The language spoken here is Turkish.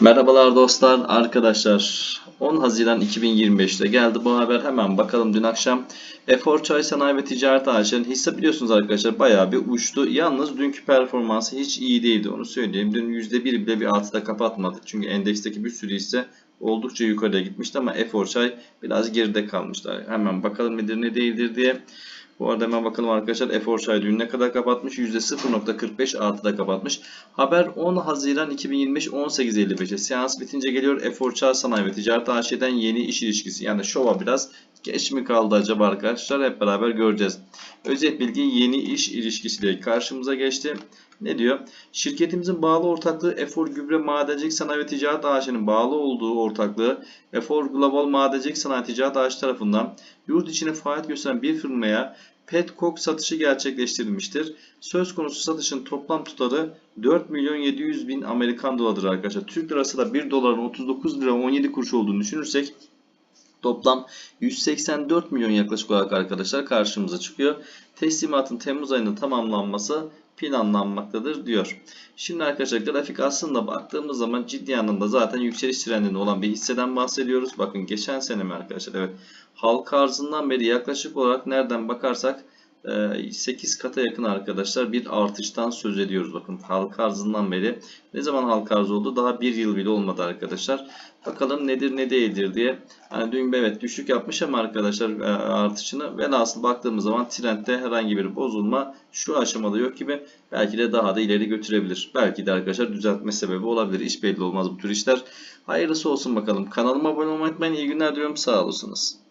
Merhabalar dostlar, arkadaşlar. 10 Haziran 2025'te geldi bu haber. Hemen bakalım dün akşam Efor Çay Sanayi ve Ticaret AŞ'nin hisse biliyorsunuz arkadaşlar bayağı bir uçtu. Yalnız dünkü performansı hiç iyi değildi onu söyleyeyim. Dün %1 bile bir altıda kapatmadı. Çünkü endeksteki bir sürü hisse oldukça yukarıya gitmişti ama Efor Çay biraz geride kalmışlar. Hemen bakalım nedir ne değildir diye. Bu arada hemen bakalım arkadaşlar Efor Çay dün ne kadar kapatmış? %0.45 artıda kapatmış. Haber 10 Haziran 2025 18.55'e. Seans bitince geliyor Efor Çay Sanayi ve Ticaret AŞ'den yeni iş ilişkisi. Yani şova biraz geç mi kaldı acaba arkadaşlar? Hep beraber göreceğiz. Özet bilgi yeni iş ilişkisiyle karşımıza geçti. Ne diyor? Şirketimizin bağlı ortaklığı Efor Gübre Madencilik Sanayi ve Ticaret AŞ'nin bağlı olduğu ortaklığı Efor Global Madencilik Sanayi Ticaret AŞ tarafından yurt içine faaliyet gösteren bir firmaya Petcock satışı gerçekleştirilmiştir. Söz konusu satışın toplam tutarı 4 milyon 700 bin Amerikan dolarıdır arkadaşlar. Türk lirası da 1 doların 39 lira 17 kuruş olduğunu düşünürsek toplam 184 milyon yaklaşık olarak arkadaşlar karşımıza çıkıyor. Teslimatın Temmuz ayında tamamlanması planlanmaktadır diyor. Şimdi arkadaşlar grafik aslında baktığımız zaman ciddi anlamda zaten yükseliş trendinde olan bir hisseden bahsediyoruz. Bakın geçen sene mi arkadaşlar? Evet. Halka arzından beri yaklaşık olarak nereden bakarsak 8 kata yakın arkadaşlar bir artıştan söz ediyoruz. Bakın halka arzından beri ne zaman halka arz oldu? Daha bir yıl bile olmadı arkadaşlar. Bakalım nedir ne değildir diye. Hani dün evet düşük yapmış ama arkadaşlar e, artışını velhasıl baktığımız zaman trendde herhangi bir bozulma şu aşamada yok gibi. Belki de daha da ileri götürebilir. Belki de arkadaşlar düzeltme sebebi olabilir. Hiç belli olmaz bu tür işler. Hayırlısı olsun bakalım. Kanalıma abone olmayı unutmayın. İyi günler diliyorum. Sağ olasınız.